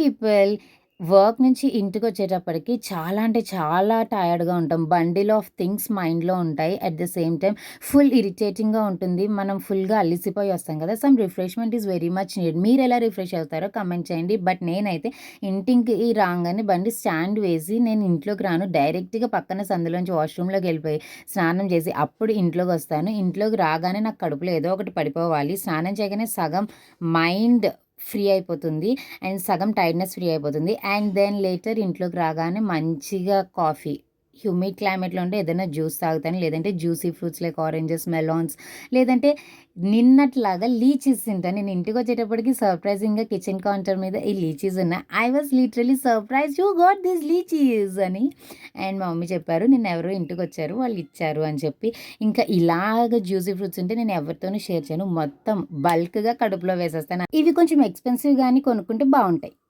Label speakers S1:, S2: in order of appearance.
S1: People work నుంచి ఇంటికి వచ్చేటప్పటికి చాలా అంటే చాలా టయర్డ్గా ఉంటాం. బండిల్ ఆఫ్ థింగ్స్ మైండ్లో ఉంటాయి. At the same time full ఇరిటేటింగ్గా ఉంటుంది. మనం ఫుల్గా అలిసిపోయి వస్తాం కదా! Some refreshment is very much need. మీరు ఎలా రిఫ్రెష్ అవుతారో కమెంట్ చేయండి. బట్ నేనైతే ఇంటికి రాగానే బండి స్టాండ్ వేసి నేను ఇంట్లోకి రాను. డైరెక్ట్గా పక్కన సందులోంచి వాష్రూమ్లోకి వెళ్ళిపోయి స్నానం చేసి అప్పుడు ఇంట్లోకి వస్తాను. ఇంట్లోకి రాగానే నాకు కడుపులో ఏదో ఒకటి పడిపోవాలి. స్నానం చేయగానే సగం మైండ్ ఫ్రీ అయిపోతుంది. అండ్ సగం టైర్డ్నెస్ ఫ్రీ అయిపోతుంది. అండ్ దెన్ లేటర్ ఇంట్లోకి రాగానే మంచిగా కాఫీ. హ్యూమిడ్ క్లైమేట్లో ఉంటే ఏదైనా జ్యూస్ తాగుతాను లేదంటే juicy fruits like oranges melons లేదంటే నిన్నట్లాగా లీచీస్ తింటాను. నేను ఇంటికి వచ్చేటప్పటికి సర్ప్రైజింగ్గా కిచెన్ కౌంటర్ మీద ఈ లీచీస్ ఉన్నాయి I was literally surprise you got this lychees అని. అండ్ మా మమ్మీ చెప్పారు నిన్న ఎవరో ఇంటికి వచ్చారు వాళ్ళు ఇచ్చారు అని చెప్పి. ఇంకా ఇలాగ జ్యూసీ ఫ్రూట్స్ ఉంటే నేను ఎవరితోనూ షేర్ చేయను. మొత్తం బల్క్గా కడుపులో వేసేస్తాను. ఇవి కొంచెం ఎక్స్పెన్సివ్ కానీ కొనుక్కుంటే బాగుంటాయి.